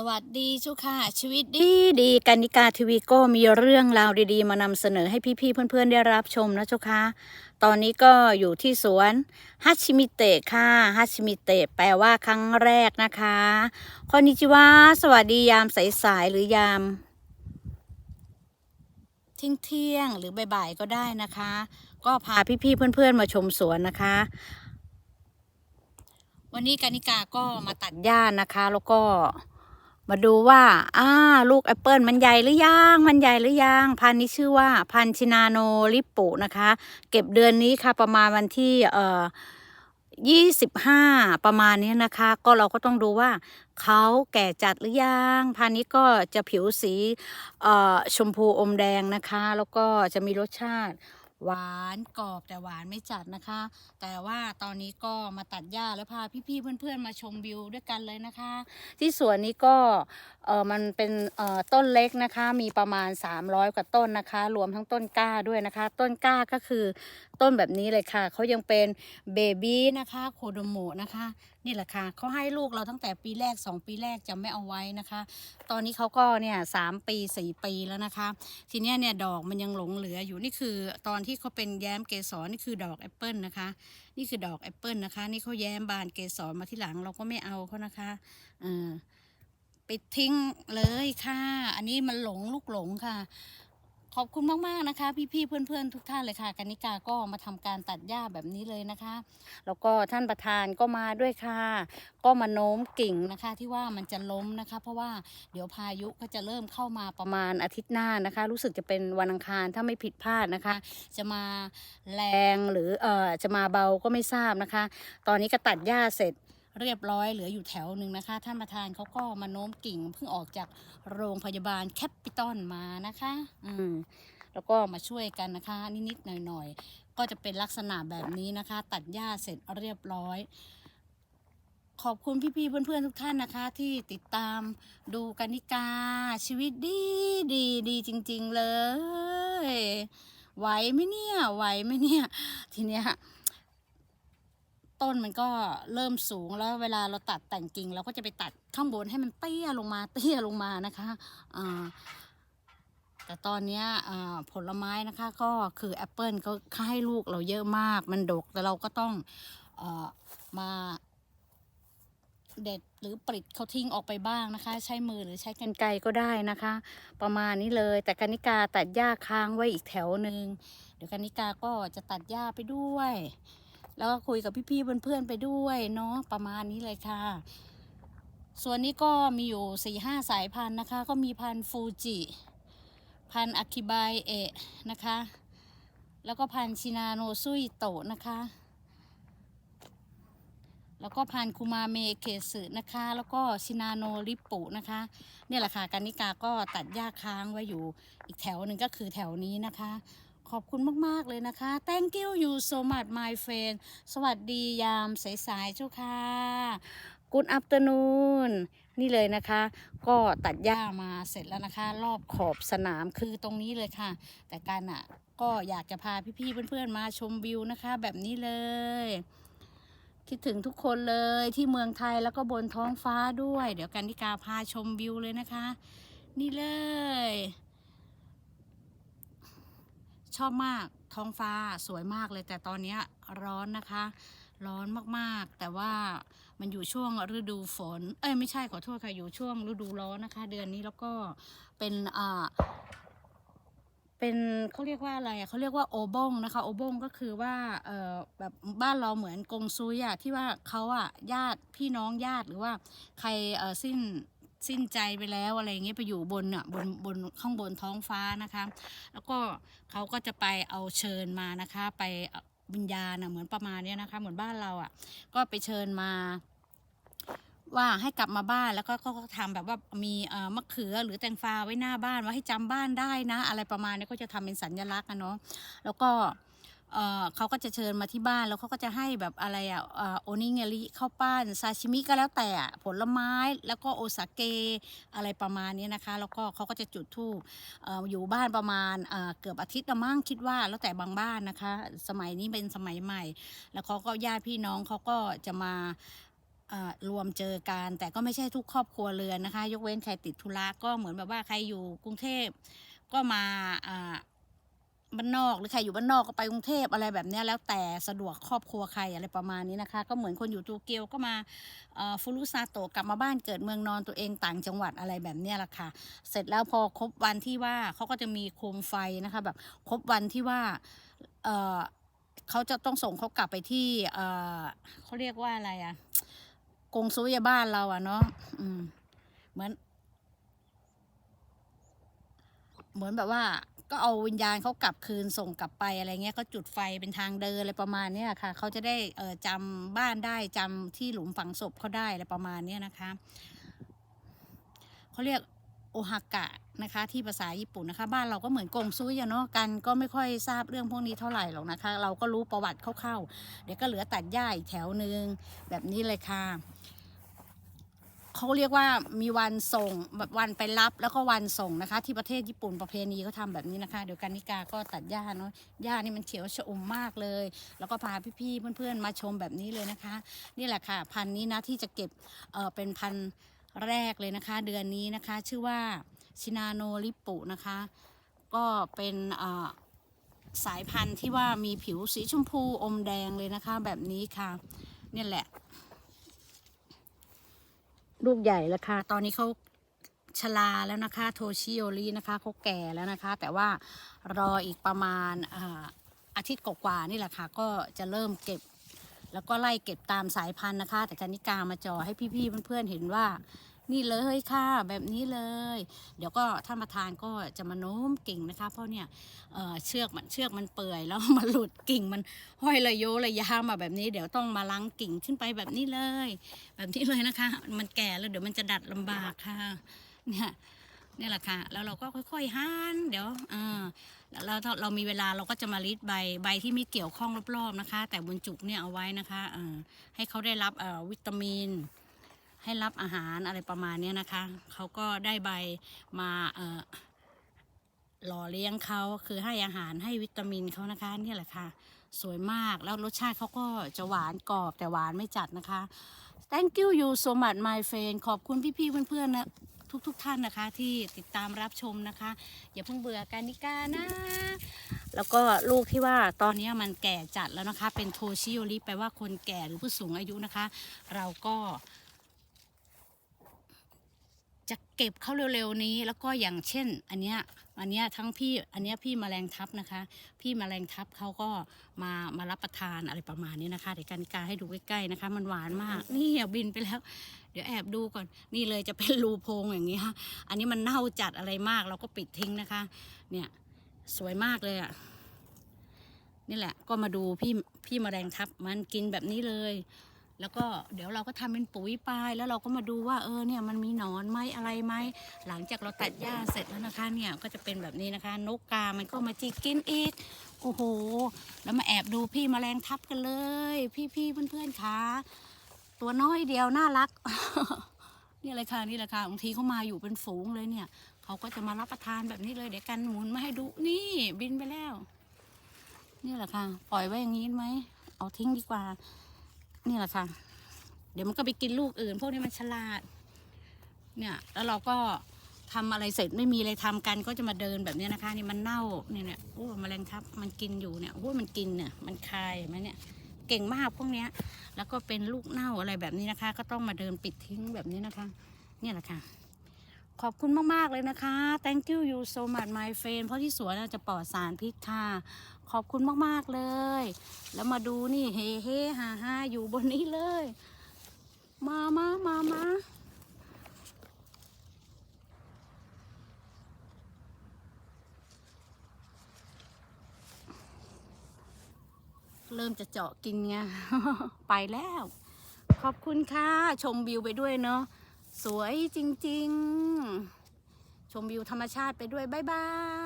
สวัสดีเจ้าค่ะ ชีวิตดีดีกันนิกาทีวีก็มีเรื่องราวดีๆ มานำเสนอให้พี่ๆเพื่อนๆได้รับชมนะเจ้าค่ะตอนนี้ก็อยู่ที่สวนฮัชิมิเตะค่ะฮัชิมิเตะแปลว่าครั้งแรกนะคะคอนนิจิวะสวัสดียามสายๆหรือยามเที่ยงเที่ยงๆหรือบ่ายๆก็ได้นะคะ ก็พาพี่ๆเพื่อนๆมาชมสวนนะคะวันนี้กานิกาก็มาตัดหญ้านะคะ แล้วก็ มาดูว่าอ่าลูกแอปเปิลมันใหญ่หรือยังมันใหญ่หรือยังพันธุ์นี้ชื่อว่าพันธุ์ชินาโนริปุนะคะ เก็บเดือนนี้ค่ะประมาณวันที่เอ่อยี่สิบห้าประมาณนี้นะคะ ก็เราก็ต้องดูว่าเขาแก่จัดหรือยังพันธุ์นี้ก็จะผิวสีเอ่อชมพูอมแดงนะคะ แล้วก็จะมีรสชาติ หวานกรอบแต่หวานไม่จัดนะคะ แต่ว่าตอนนี้ก็มาตัดหญ้าแล้วพาพี่ๆเพื่อนๆมาชมวิวด้วยกันเลยนะคะ ที่สวนนี้ก็เออมันเป็นเอ่อต้นเล็กนะคะ มีประมาณ 300 กว่าต้นนะคะ รวมทั้งต้นกล้าด้วยนะคะ ต้นกล้าก็คือ ต้นแบบนี้เลยค่ะ เขายังเป็นเบบี้นะคะโคโดโมนะคะ นี่แหละค่ะเขาให้ลูกเราตั้งแต่ปีแรก 2 ปีแรกจะไม่เอาไว้นะคะ ตอนนี้เขาก็เนี่ยสามปีสี่ปีแล้วนะคะ ทีนี้เนี่ยดอกมันยังหลงเหลืออยู่นี่คือ ตอนที่เขาเป็นแย้มเกสรนี่คือดอกแอปเปิลนะคะ นี่คือดอกแอปเปิลนะคะ นี่เขาแย้มบานเกสรมาที่หลังเราก็ไม่เอาเขานะคะเออปิดทิ้งเลยค่ะ อันนี้มันหลงลูกหลงค่ะ ขอบคุณมากๆนะคะ พี่ๆเพื่อนๆทุกท่านเลยค่ะกนิกาก็มาทำการตัดหญ้าแบบนี้เลยนะคะ แล้วก็ท่านประธานก็มาด้วยค่ะ ก็มาโน้มกิ่งนะคะ ที่ว่ามันจะล้มนะคะ เพราะว่าเดี๋ยวพายุก็จะเริ่มเข้ามาประมาณอาทิตย์หน้านะคะ รู้สึกจะเป็นวันอังคารถ้าไม่ผิดพลาดนะคะ จะมาแรงหรือเอ่อจะมาเบาก็ไม่ทราบนะคะ ตอนนี้ก็ตัดหญ้าเสร็จ เรียบร้อยเหลืออยู่แถวหนึ่งนะคะ ท่านประธานเขาก็มาโน้มกิ่งเพิ่งออกจากโรงพยาบาลแคปิตอลมานะคะ อืมแล้วก็มาช่วยกันนะคะ นิดๆหน่อยๆ ก็จะเป็นลักษณะแบบนี้นะคะ ตัดหญ้าเสร็จเรียบร้อย ขอบคุณพี่ๆเพื่อนๆทุกท่านนะคะ ที่ติดตามดูกันนิกา ชีวิตดีดีดีจริง ๆ เลยไหวไหมเนี่ยไหวไหมเนี่ย ทีเนี้ย ต้นมันก็เริ่มสูงแล้วเวลาเราตัดแต่งกิ่งเราก็จะไปตัดข้างบนให้มันเตี้ยลงมาเตี้ยลงมานะคะอ่าแต่ตอนนี้ผลไม้นะคะก็คือแอปเปิลก็ให้ลูกเราเยอะมาก มันดกแต่เราก็ต้องอมาเด็ดหรือปลิดเขาทิ้งออกไปบ้างนะคะ ใช้มือหรือใช้กรรไกรก็ได้นะคะ ประมาณนี้เลยแต่กนิกาตัดหญ้าค้างไว้อีกแถวหนึ่งเดี๋ยวกนิกาก็จะตัดหญ้าไปด้วย แล้วก็คุยกับพี่ๆเพื่อนๆไปด้วยเนาะประมาณนี้เลยค่ะ ส่วนนี้ก็มีอยู่สี่ห้าสายพันธุ์นะคะ ก็มีพันธุ์ฟูจิ พันธุ์อาคิบายเอะนะคะ แล้วก็พันธุ์ชินาโนซุยโตะนะคะ แล้วก็พันธุ์คูมาเมเคสึนะคะ แล้วก็ชินาโนริปุนะคะ เนี่ยแหละค่ะกานิกาก็ตัดหญ้าค้างไว้อยู่อีกแถวหนึ่งก็คือแถวนี้นะคะ ขอบคุณมาก ๆ เลยนะคะ thank you you so much my friend สวัสดียามสาย ๆ เจ้าค่ะ good afternoon นี่เลยนะคะ ก็ตัดหญ้ามาเสร็จแล้วนะคะ รอบขอบสนามคือตรงนี้เลยค่ะ แต่การอะ ก็อยากจะพาพี่ ๆ เพื่อน ๆ มาชมวิวนะคะ แบบนี้เลย คิดถึงทุกคนเลยที่เมืองไทยแล้วก็บนท้องฟ้าด้วย เดี๋ยวกันนิกาพาชมวิวเลยนะคะ นี่เลย ชอบมากท้องฟ้าสวยมากเลย แต่ตอนนี้ร้อนนะคะ ร้อนมากๆ แต่ว่ามันอยู่ช่วงฤดูฝน เอ้ยไม่ใช่ขอโทษค่ะอยู่ช่วงฤดูร้อนนะคะ เดือนนี้แล้วก็เป็นอ่าเป็นเขาเรียกว่าอะไรเขาเรียกว่าโอบงนะคะโอบงก็คือว่าเออแบบบ้านเราเหมือนกงซุยอะที่ว่าเขาอะญาติพี่น้องญาติหรือว่าใครเออสิ้น สิ้นใจไปแล้วอะไรเงี้ยไปอยู่บนอะบนบนข้างบนท้องฟ้านะคะ แล้วก็เขาก็จะไปเอาเชิญมานะคะ ไปวิญญาณอะเหมือนประมาณเนี้ยนะคะ เหมือนบ้านเราอะ ก็ไปเชิญมาว่าให้กลับมาบ้านแล้วก็ก็ก็ทำแบบว่ามีเอ่อมะเขือหรือแตงฟ้าไว้หน้าบ้านว่าให้จำบ้านได้นะ อะไรประมาณนี้ก็จะทำเป็นสัญลักษณ์อะเนาะแล้วก็ เออเขาก็จะเชิญมาที่บ้านแล้วเขาก็จะให้แบบอะไรอะโอนิเงริข้าวปั้นซาชิมิก็แล้วแต่ผลไม้แล้วก็โอซาเกอะไรประมาณนี้นะคะ แล้วก็เขาก็จะจุดธูปออยู่บ้านประมาณเกือบอาทิตย์ละมั้งคิดว่าแล้วแต่บางบ้านนะคะ สมัยนี้เป็นสมัยใหม่ แล้วเขาก็ญาติพี่น้องเขาก็จะมารวมเจอกันแต่ก็ไม่ใช่ทุกครอบครัวเรือนนะคะ ยกเว้นใครติดธุระก็เหมือนแบบว่าใครอยู่กรุงเทพก็มา บ้านนอกหรือใครอยู่บ้านนอกก็ไปกรุงเทพอะไรแบบนี้แล้วแต่สะดวกครอบครัวใครอะไรประมาณนี้นะคะ ก็เหมือนคนอยู่โตเกียวก็มาฟูรุซาโตะกลับมาบ้านเกิดเมืองนอนตัวเองต่างจังหวัดอะไรแบบนี้แหละค่ะ เสร็จแล้วพอครบวันที่ว่าเขาก็จะมีโคมไฟนะคะแบบครบวันที่ว่าเเขาจะต้องส่งเขากลับไปที่เเขาเรียกว่าอะไรอะกงซุยบ้านเราอะเนาะเหมือน เหมือนแบบว่า ก็เอาวิญญาณเขากลับคืนส่งกลับไปอะไรเงี้ยก็จุดไฟเป็นทางเดินอะไรประมาณเนี้ยค่ะเขาจะได้เออจำบ้านได้จำที่หลุมฝังศพเขาได้อะไรประมาณเนี้ยนะคะเขาเรียกโอฮากะนะคะที่ภาษาญี่ปุ่นนะคะ บ้านเราก็เหมือนกงซุยอะเนาะกันก็ไม่ค่อยทราบเรื่องพวกนี้เท่าไหร่หรอกนะคะ เราก็รู้ประวัติคร่าวๆเดี๋ยวก็เหลือตัดหญ้าอีกแถวหนึ่งแบบนี้เลยค่ะ เขาเรียกว่ามีวันส่งแบบวันไปรับแล้วก็วันส่งนะคะ ที่ประเทศญี่ปุ่นประเพณีเขาทำแบบนี้นะคะ เดี๋ยวกันนิกาก็ตัดหญ้าเนาะหญ้านี่มันเขียวชอมมากเลย แล้วก็พาพี่ๆเพื่อนๆมาชมแบบนี้เลยนะคะ นี่แหละค่ะ พันนี้นะที่จะเก็บเออเป็นพันแรกเลยนะคะ เดือนนี้นะคะ ชื่อว่าชินาโนริปุนะคะ ก็เป็นเออสายพันธุ์ที่ว่ามีผิวสีชมพูอมแดงเลยนะคะ แบบนี้ค่ะเนี่ยแหละ ลูกใหญ่แล้วค่ะ ตอนนี้เขาชลาแล้วนะคะ โทชิโอรินะคะเขาแก่แล้วนะคะ แต่ว่ารออีกประมาณอาทิตย์กว่าๆนี่แหละค่ะ ก็จะเริ่มเก็บ แล้วก็ไล่เก็บตามสายพันธุ์นะคะ แต่กนิกามาจอให้พี่ๆเพื่อนๆเห็นว่า นี่เลยค่ะ แบบนี้เลย เดี๋ยวก็ท่านประธานก็จะมาโน้มกิ่งนะคะ เพราะเนี่ยเเชือกมันเชือกมันเปื่อยแล้วมันหลุดกิ่งมันห้อยระโยระยามาแบบนี้เดี๋ยวต้องมาล้างกิ่งขึ้นไปแบบนี้เลย แบบนี้เลยนะคะ มันแก่แล้วเดี๋ยวมันจะดัดลำบากค่ะเนี่ยนี่แหละค่ะ แล้วเราก็ค่อยๆหั่นเดี๋ยวอ่าแล้วเราเรามีเวลาเราก็จะมารีดใบใบที่ไม่เกี่ยวข้องรอบๆนะคะ แต่บนจุกเนี่ยเอาไว้นะคะอ่าให้เขาได้รับเอ่อวิตามิน ให้รับอาหารอะไรประมาณนี้นะคะเขาก็ได้ใบมาเอ่อหล่อเลี้ยงเขาคือให้อาหารให้วิตามินเขานะคะนี่แหละค่ะ สวยมากแล้วรสชาติเขาก็จะหวานกรอบแต่หวานไม่จัดนะคะ thank you you so much my friend ขอบคุณพี่ๆเพื่อนๆนะทุกๆทท่านนะคะ ที่ติดตามรับชมนะคะ อย่าเพิ่งเบื่อกันนิกานะ แล้วก็ลูกที่ว่าตอนนี้มันแก่จัดแล้วนะคะ เป็นโทชิโอริแปลว่าคนแก่หรือผู้สูงอายุนะคะ เราก็ จะเก็บเขาเร็วๆนี้ แล้วก็อย่างเช่น อันเนี้ยอันเนี้ยทั้งพี่อันเนี้ยพี่แมลงทับนะคะ พี่แมลงทับเขาก็มามารับประทานอะไรประมาณนี้นะคะเดี๋ยวกันกาให้ดูใกล้ๆนะคะ มันหวานมากนี่อะบินไปแล้ว เดี๋ยวแอบดูก่อน นี่เลยจะเป็นรูโพงอย่างนี้ค่ะอันนี้มันเน่าจัดอะไรมากเราก็ปิดทิ้งนะคะ เนี่ยสวยมากเลยอะนี่แหละก็มาดูพี่พี่แมลงทับมันกินแบบนี้เลย แล้วก็เดี๋ยวเราก็ทำเป็นปุ๋ยไปแล้วเราก็มาดูว่าเออเนี่ยมันมีหนอนไหมอะไรไหมหลังจากเราตัดหญ้าเสร็จแล้วนะคะเนี่ยก็จะเป็นแบบนี้นะคะ นกกา มันก็มาจิกกินอีกโอ้โห แล้วมาแอบดูพี่แมลงทับกันเลย พี่พี่เพื่อนๆคะตัวน้อยเดียวน่ารักนี่เลยค่ะนี่แหละค่ะบางทีเขามาอยู่เป็นฝูงเลยเนี่ยเขาก็จะมารับประทานแบบนี้เลยเดี๋ยวกันหมุนมาให้ดูนี่บินไปแล้ว นี่แหละค่ะ ปล่อยไว้อย่างนี้ไหมเอาทิ้งดีกว่า นี่แหละค่ะ เดี๋ยวมันก็ไปกินลูกอื่น พวกนี้มันฉลาด เนี่ย แล้วเราก็ทำอะไรเสร็จไม่มีอะไรทำกันก็จะมาเดินแบบนี้นะคะนี่มันเน่าเนี่ยเนี่ยโอ้แมลงทับมันกินอยู่เนี่ยโอ้มันกินเนี่ยมันคายไหมเนี่ยเก่งมากพวกเนี้ย แล้วก็เป็นลูกเน่าอะไรแบบนี้นะคะ ก็ต้องมาเดินปิดทิ้งแบบนี้นะคะ เนี่ยแหละค่ะ ขอบคุณมาก ๆ เลยนะคะ thank you you so much my friend เพราะที่สวนจะปลอดสารพิษค่ะ ขอบคุณมาก ๆ เลย แล้วมาดูนี่เฮเฮฮาฮาอยู่บนนี้เลย มามามามาเริ่มจะเจาะกินไง ไปแล้ว ขอบคุณค่ะ ชมวิวไปด้วยเนาะ สวยจริง ๆ ชมวิวธรรมชาติไปด้วย บ๊ายบาย